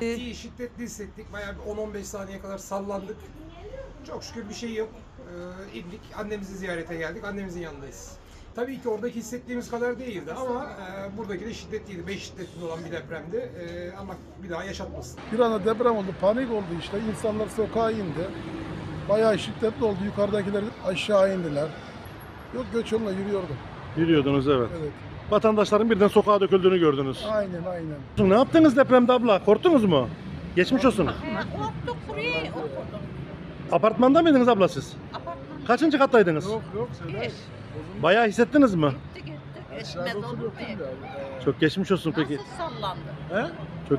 İyi şiddetli hissettik. Bayağı bir 10-15 saniye kadar sallandık. Çok şükür bir şey yok. Ee, indik. Annemizi ziyarete geldik. Annemizin yanındayız. Tabii ki oradaki hissettiğimiz kadar değildi ama e, buradaki de şiddetliydi. 5 şiddetli olan bir depremdi. E, Allah bir daha yaşatmasın. Bir anda deprem oldu, panik oldu işte. İnsanlar sokağa indi. Bayağı şiddetli oldu. Yukarıdakiler aşağı indiler. Yok göç yoluna yürüyordum. Yürüyordunuz evet. Evet. Vatandaşların birden sokağa döküldüğünü gördünüz. Aynen aynen. Ne yaptınız depremde abla? Korktunuz mu? Geçmiş olsun. Korktuk buraya oturduk. Apartmanda mıydınız abla siz? Apartman Kaçıncı kattaydınız? Yok yok bir. Bayağı hissettiniz mi? Gitti gitti. Etmez olur mu? Çok geçmiş olsun peki. Nasıl sallandı? He? Çok